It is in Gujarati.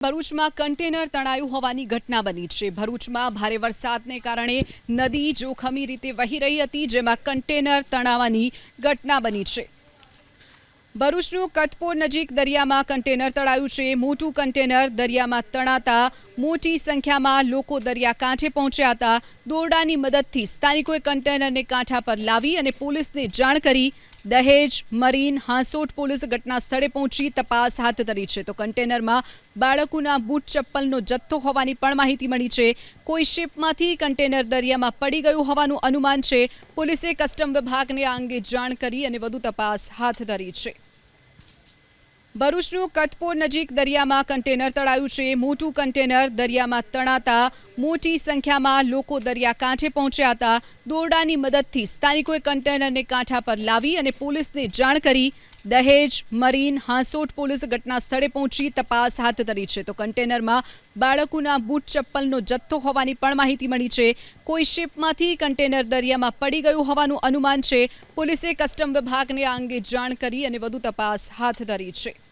ભરૂચમાં કન્ટેનર તણાયું હોવાની ઘટના બની છે. ભરૂચમાં ભારે વરસાદને કારણે નદી જોખમી રીતે વહી રહી હતી, જેમાં કન્ટેનર તણાવાની ઘટના બની છે. ભરૂચનું કતપોર નજીક દરિયામાં કન્ટેનર તળાયું છે. મોટું કન્ટેનર દરિયામાં તણાતા મોટી સંખ્યામાં લોકો દરિયા કાંઠે પહોંચ્યા હતા. દોરડાની મદદથી સ્થાનિકોએ કન્ટેનરને કાંઠા પર લાવી અને પોલીસને જાણ કરી. દહેજ, મરીન, હાંસોટ પોલીસ ઘટના સ્થળે પહોંચી તપાસ હાથ ધરી છે. તો કન્ટેનરમાં બાળકોના બૂટ ચપ્પલનો જથ્થો હોવાની પણ માહિતી મળી છે. કોઈ શિપમાંથી કન્ટેનર દરિયામાં પડી ગયું હોવાનું અનુમાન છે. પોલીસે કસ્ટમ વિભાગને આ અંગે જાણ કરી અને વધુ તપાસ હાથ ધરી છે. ભરૂચનું કતપોર નજીક દરિયામાં કન્ટેનર તળાયું છે. મોટું કન્ટેનર દરિયામાં તણાતા મોટી સંખ્યામાં લોકો દરિયા કાંઠે પહોંચ્યા હતા. દોરડાની મદદથી સ્થાનિકોએ કન્ટેનરને કાંઠા પર લાવી અને પોલીસને જાણ કરી દહેજ, મરીન, હાંસોટ પોલીસ ઘટના સ્થળે પહોંચી તપાસ હાથ ધરી છે. તો કન્ટેનરમાં બાળકોના બૂટ ચપ્પલનો જથ્થો હોવાની પણ માહિતી મળી છે. કોઈ શિપમાંથી કન્ટેનર દરિયામાં પડી ગયું હોવાનું અનુમાન છે. પોલીસે કસ્ટમ વિભાગને આ અંગે જાણ કરી અને વધુ તપાસ હાથ ધરી છે.